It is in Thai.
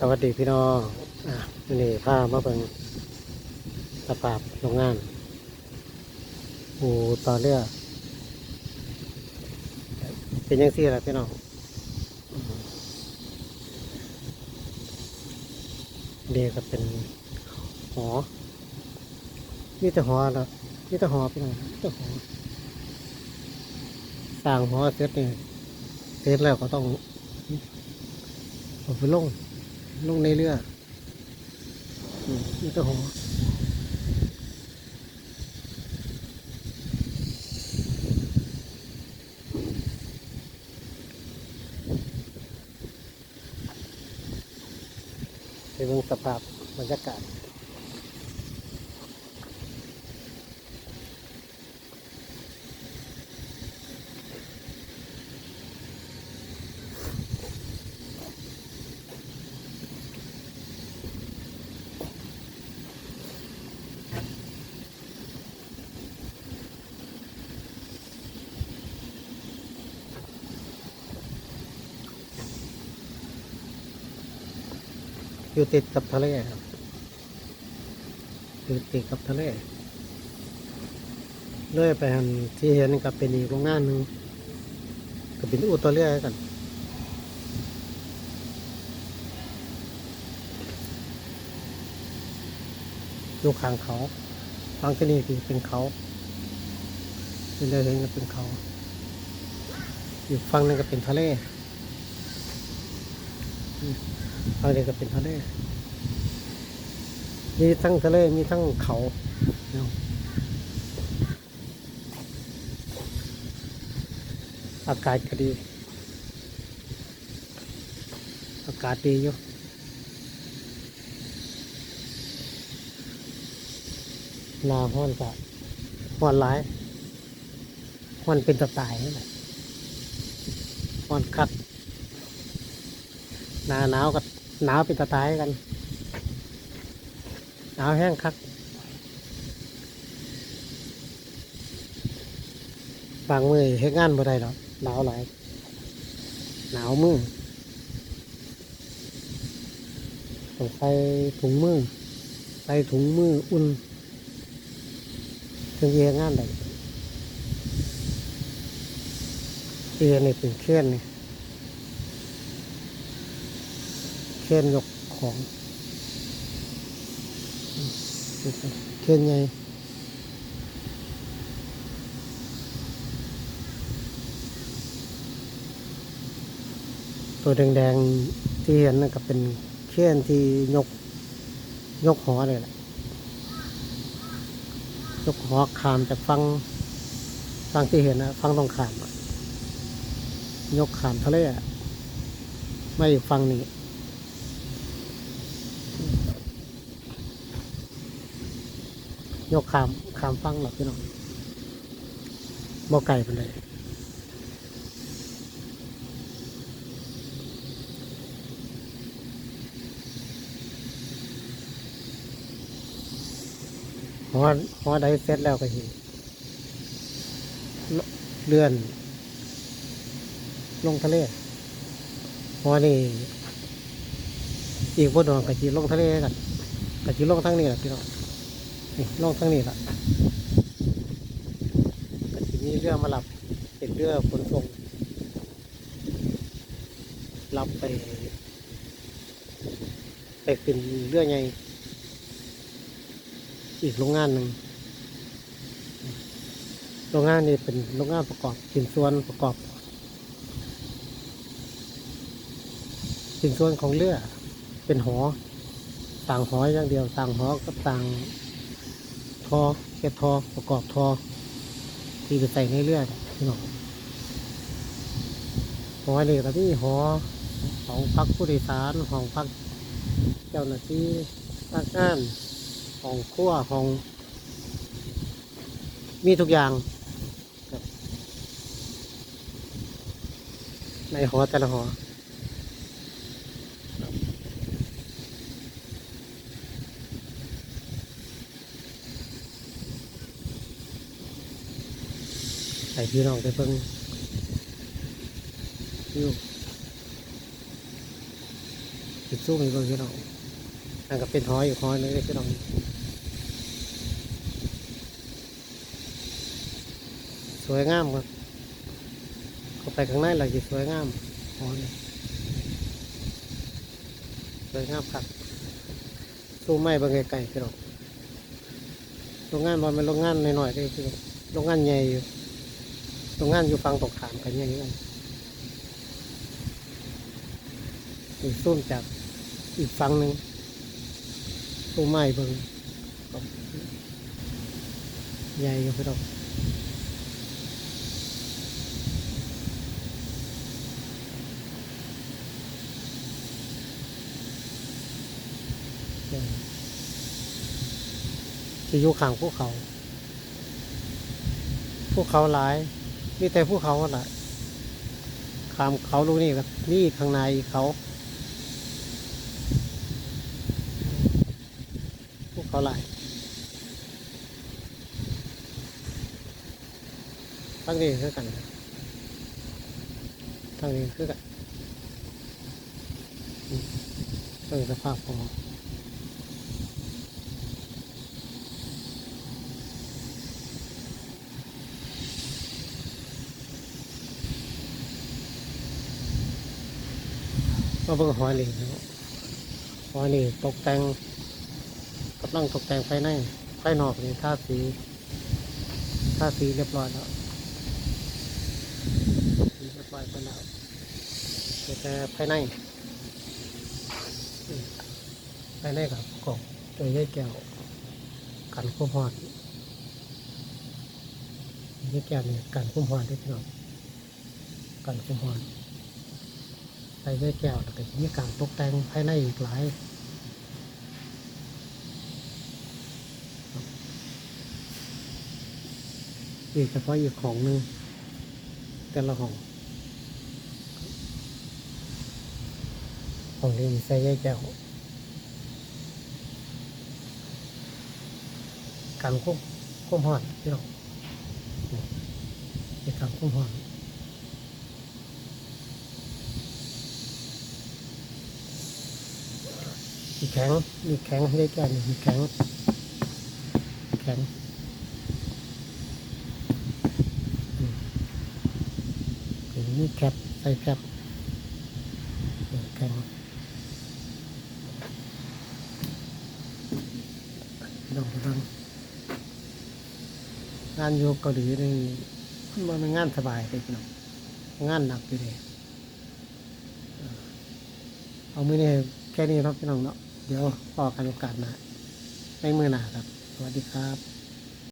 สวัสดีพี่น้องอะวันนี้ามาเบิ่งสภาพโรงงานอูต่อเรือ เป็นยังซี่ล่ะพี่น้องเดียก็เป็นหอนี่แต่หอแล้วนี่แต่หอพี่น้องแต่หอสร้างหอเสร็จนี่เสร็จแล้วก็ต้องเอาไปลง ลงในเรือนี่ก็หอไปเบิ่งสภาพบรรยากาศ อยู่ติดกับทะเลครับอยู่ติดกับทะเลเลื่อยไปหันที่เห็นก็เป็นอีกโรงงานหนึ่งก็เป็นอู่ตัวเรือกันอยู่ข้างเขาฟังที่นี่คือเป็นเขาเป็นเรือเห็นก็เป็นเขา อยู่ฝั่งนึงก็เป็นทะเล ฝั่งนี้ก็เป็นทะเลมีทั้งทะเลมีทั้งเขาเนาะอากาศก็ดี อากาศดีอยู่นาห้อนกะห้อนหลายห้อนเป็นตะตายนั่แหละห้อนคัก หนาหนาวกับหนาวเป็นตะตายกัน หนาวแห้งคัก บางมือเฮ็ดงานบ่ได้หรอกหนาวหลาย หนาวมือต้องใส่ถุงมือ ใส่ถุงมืออุ่นถึงเฮ็ดงานได้เอียนี่เป็นเคลื่อนนี่ เคนยกของอืมเคนใหญ่ตัวแดงๆที่เห็นนั่นก็เป็นเคนที่ยกยกหอเลยแหละยกหอขามจากฟังฟังที่เห็นนะฟังตรงขาม ยกขามทะเลอะไม่ฟังนี้ ยกขามขามฟังหรอกพี่น้องบ่ไก่ไปเลยหอหอใดเสร็จแล้วก็สิเลื่อน ลงทะเลหอนี่อีกบ่โดนก็สิลงทะเลกันก็สิลงทั้งนี้แหละพี่น้อง นี่ลงทั้งนี้ละก็ทีนี้เรือมารับเป็นเรือขนส่งรับไป ไปขึ้นเรือใหญ่อีกโรงงานหนึ่งโรงงานนี้เป็นโรงงานประกอบสินส่วนประกอบสินส่วนของเรือเป็นหอต่างหออย่างเดียวต่างหอก็ต่าง ทอเก็บทอประกอบทอ ที่ไปใส่ในเรือน่ะพี่น้องหอนี่ก็มีหอของพักผู้โดยสารของพักเจ้าหน้าที่พนักงานของครัวของ มีทุกอย่าง ในหอแต่ละหอ ใส่พี่น้องไปเพิ่งอยู่จุดสู้มีเบางพี่น้องนั่นก็เป็นห้อยอยู่ห้อยนึงเลยพี่น้องสวยงามครับเข้าไปข้างในเราจะสวยงามห้อยสวยงามครับสู้ไม้บางไกลๆพี่น้องโรงงานบอลเป็นโรงงานหน้อยๆเลยพี่น้องโรงงานใหญ่อยู่ โรงงานอยู่ฝั่งตกขามกันใหญ่กันนี่ซุ่มจากอีกฝั่งหนึ่งสู้ไม้เบิ่งใหญ่อยู่พี่น้องจะอยู่ข้างภูเขาภูเขาหลาย มีแต่ภูเขาหลายข้ามเขาลูกนี่ก็มีข้างในเขาภูเขาหลายทั้งนี้คือกันทั้งนี้คือกันเบิ่งสภาพพอ มาเบิ่งหอยเหลงนะครับหอยนี่ตกแต่งกำลังตกแต่งภายในภายนอกนี่ทาสีทาสีเรียบร้อยแล้วสีเรียบร้อยไปแล้วแต่ภายในภายในกับกบโดยใยแก้วกันคุ้มหอดใยแก้วเนี่ยกันคุ้มหอดได้พี่น้องกันคุ้มหอด ส่ได้แก้วแล้วก็มีการตกแต่งภายในอีกหลายอีกเฉพาะอีกของหนึ่งแต่ละห้องห้องนี้ใส่แก้วการควบควบหอดพี่น้องการควบหอด มีแข็งมีแข็งให้ได้แก่มีแข็ง แข็งอืมถึงมีแคปใส่แคปนี่แข็งลองฟังงานอยู่เกาหลีนี่มันเป็นงานสบายเลยพี่น้องงานหนักอยู่เลยเอาไมือนี่แค่นี้เนาะพี่น้องเนาะ เดี๋ยวออกันโอกาสหน้าในมือหนาครับ สวัสดีครับ